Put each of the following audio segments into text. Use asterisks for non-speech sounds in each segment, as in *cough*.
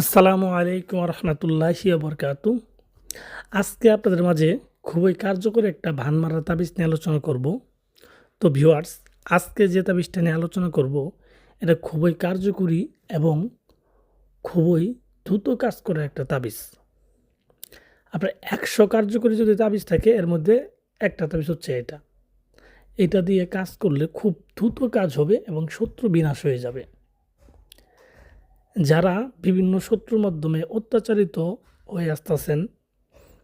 আসসালামু আলাইকুম রহমতুল্লাহি বরকাতু। আজকে আপনাদের মাঝে খুবই কার্যকরী একটা ভান মারা তাবিজ নিয়ে আলোচনা করব। তো ভিউয়ার্স, আজকে যে তাবিজটা নিয়ে আলোচনা করব, এটা খুবই কার্যকরী এবং খুবই দ্রুত কাজ করে একটা তাবিজ। আপনার একশো কার্যকরী যদি তাবিজ থাকে, এর মধ্যে একটা তাবিজ হচ্ছে এটা। এটা দিয়ে কাজ করলে খুব দ্রুত কাজ হবে এবং শত্রু বিনাশ হয়ে যাবে। যারা বিভিন্ন শত্রুর মাধ্যমে অত্যাচারিত হয়ে আসতেছেন,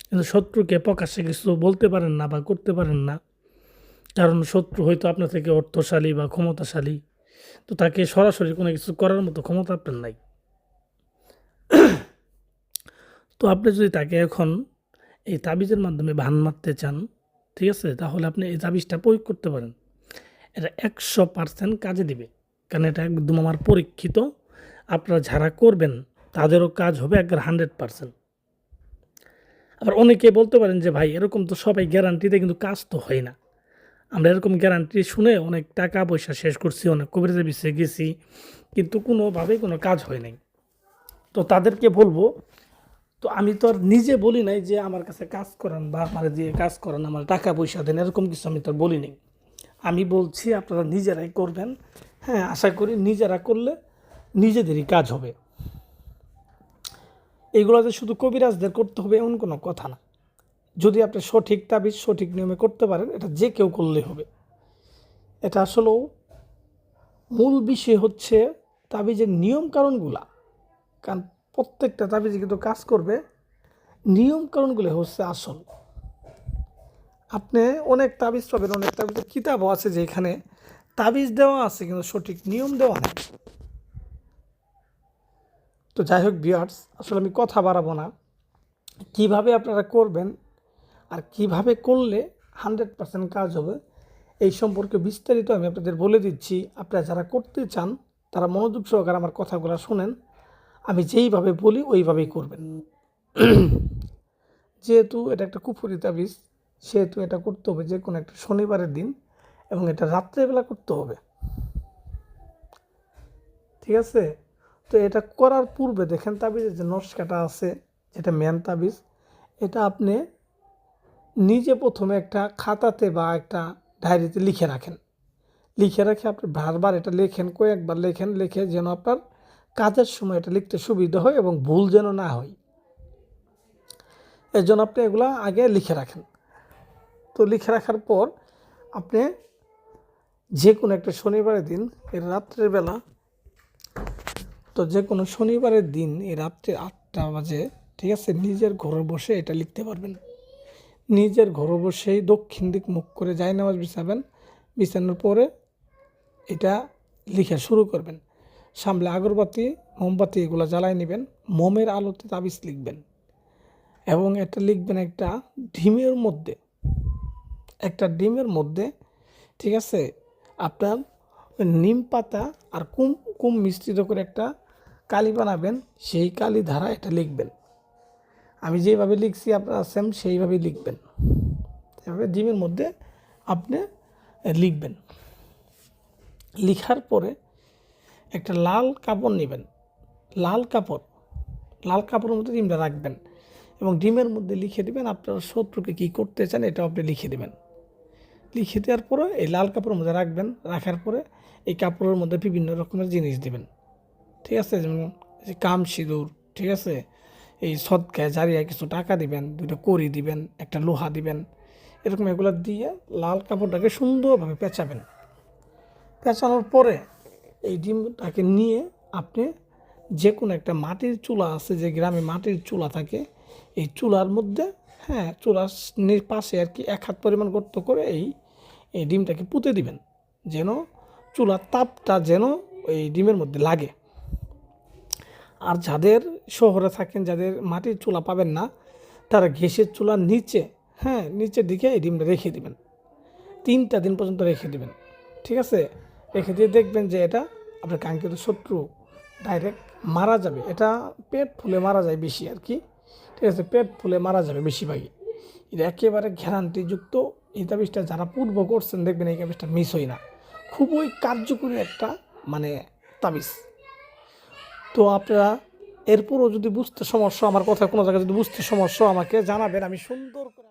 কিন্তু শত্রুকে প্রকাশ্যে কিছু বলতে পারেন না বা করতে পারেন না, কারণ শত্রু হয়তো আপনার থেকে অর্থশালী বা ক্ষমতাশালী, তো তাকে সরাসরি কোনো কিছু করার মতো ক্ষমতা আপনার নাই। তো আপনি যদি তাকে এখন এই তাবিজের মাধ্যমে ভান মারতে চান, ঠিক আছে, তাহলে আপনি এই তাবিজটা প্রয়োগ করতে পারেন। এটা একশো পার্সেন্ট কাজে দিবে, কারণ এটা একদম আমার পরীক্ষিত আপনারা যারা করবেন, তাদেরও কাজ হবে একবার হান্ড্রেড পার্সেন্ট। আবার অনেকে বলতে পারেন যে, ভাই, এরকম তো সবাই গ্যারান্টিতে কিন্তু কাজ তো হয় না। আমরা এরকম গ্যারান্টি শুনে অনেক টাকা পয়সা শেষ করছি, অনেক কবিরাজের বিষয়ে গেছি, কিন্তু কোনোভাবেই কোনো কাজ হয় নাই। তো তাদেরকে বলব, তো আমি তো আর নিজে বলি নাই যে, আমার কাছে কাজ করান বা আমার দিয়ে কাজ করান, আমার টাকা পয়সা দেন, এরকম কিছু আমি তো বলি নাই। আমি বলছি, আপনারা নিজেরাই করবেন। হ্যাঁ আশা করি নিজেরা করলে নিজেদেরই কাজ হবে। এইগুলো যে শুধু কবিরাজদের করতে হবে এমন কোনো কথা না। যদি আপনি সঠিক তাবিজ, সঠিক নিয়মে করতে পারেন, এটা যে কেউ করলে হবে। এটা আসলেও মূল বিষয় হচ্ছে তাবিজের নিয়ম কারণগুলা কারণ প্রত্যেকটা তাবিজ কিন্তু কাজ করবে নিয়ম কারণগুলো হচ্ছে আসল। আপনি অনেক তাবিজ পাবেন, অনেক তাবিজের কিতাবও আছে যেখানে তাবিজ দেওয়া আছে কিন্তু সঠিক নিয়ম দেওয়া নেই। তো যাই হোক বিয়ার্স আসলে আমি কথা বাড়াবো না। কীভাবে আপনারা করবেন আর কীভাবে করলে হান্ড্রেড পার্সেন্ট কাজ হবে, এই সম্পর্কে বিস্তারিত আমি আপনাদের বলে দিচ্ছি। আপনারা যারা করতে চান, তারা মনোযোগ সহকারে আমার কথাগুলো শোনেন। আমি যেইভাবে বলি, ওইভাবেই করবেন। *clears throat* যেহেতু এটা একটা কুফুরি তাবিজ, সেহেতু এটা করতে হবে যে কোনো একটা শনিবারের দিন এবং এটা রাত্রেবেলা করতে হবে। ঠিক আছে? তো এটা করার পূর্বে দেখেন তাবিজের যে নস্কাটা আছে, যেটা মেন তাবিজ, এটা আপনি নিজে প্রথমে একটা খাতাতে বা একটা ডায়েরিতে লিখে রাখেন। লিখে রাখে আপনি বারবার এটা লেখেন, কয়েকবার লেখেন, লিখে যেন আপনার কাজের সময় এটা লিখতে সুবিধা হয় এবং ভুল যেন না হয়। এর জন্য আপনি এগুলো আগে লিখে রাখেন। তো লিখে রাখার পর আপনি যে কোনো একটা শনিবারের দিন, এর রাত্রের বেলা তো যে কোনো শনিবারের দিন এই রাত্রে আটটা বাজে, ঠিক আছে, নিজের ঘরে বসে এটা লিখতে পারবেন। নিজের ঘরে বসেই দক্ষিণ দিক মুখ করে যাই নামাজ বিছাবেন, বিছানোর পরে এটা লিখে শুরু করবেন। সামলে আগরবাতি, মোমবাতি এগুলো জ্বালাই নেবেন, মোমের আলোতে তাবিজ লিখবেন এবং এটা লিখবেন একটা ডিমের মধ্যে। একটা ডিমের মধ্যে, ঠিক আছে, আপনার নিম পাতা আর কুম কুম মিশ্রিত করে একটা কালি বানাবেন, সেই কালি ধারা এটা লিখবেন। আমি যেভাবে লিখছি আপনারা সেম সেইভাবে লিখবেন। এভাবে ডিমের মধ্যে আপনি লিখবেন। লিখার পরে একটা লাল কাপড় নেবেন। লাল কাপড়, লাল কাপড়ের মধ্যে ডিমটা রাখবেন এবং ডিমের মধ্যে লিখে দেবেন আপনার শত্রুকে কী করতে চান এটা আপনি লিখে দেবেন। লিখে দেওয়ার পরে এই লাল কাপড়ের মধ্যে রাখবেন, রাখার পরে এই কাপড়ের মধ্যে বিভিন্ন রকমের জিনিস দেবেন। ঠিক আছে? যেমন কাম সিঁদুর, ঠিক আছে? এই সদকায় জারিয়া কিছু টাকা দিবেন দুটো করি দিবেন, একটা লোহা দিবেন, এরকম এগুলো দিয়ে লাল কাপড়টাকে সুন্দরভাবে পেঁচাবেন। পেঁচানোর পরে এই ডিমটাকে নিয়ে আপনি যে কোনো একটা মাটির চুলা আছে, যে গ্রামে মাটির চুলা থাকে, এই চুলার মধ্যে হ্যাঁ চুলার পাশে আর কি এক হাত পরিমাণ গর্ত করে এই এই ডিমটাকে পুঁতে দিবেন, যেন চুলার তাপটা যেন এই ডিমের মধ্যে লাগে। আর যাদের শহরে থাকেন, যাদের মাটির চুলা পাবেন না, তারা গ্যাসের চুলার নিচে হ্যাঁ নিচের দিকে এই ডিমটা রেখে দিবেন। তিনটা দিন পর্যন্ত রেখে দিবেন, ঠিক আছে? রেখে দিয়ে দেখবেন যে এটা আপনার কাঙ্ক্ষিত শত্রু ডাইরেক্ট মারা যাবে। এটা পেট ফুলে মারা যায় বেশি আর কি, ঠিক আছে? পেট ফুলে মারা যাবে বেশিরভাগই। এটা একেবারে গ্যারান্টিযুক্ত এই তাবিজটা যারা পূর্ব করছেন, দেখবেন এই তাবিজটা মিস হয় না। খুবই কার্যকরী একটা মানে তাবিজ। তো আপনারা এরপরও যদি বুঝতে সমস্যা, আমার কথা কোনো জায়গায় যদি বুঝতে সমস্যা, আমাকে জানাবেন, আমি সুন্দর করে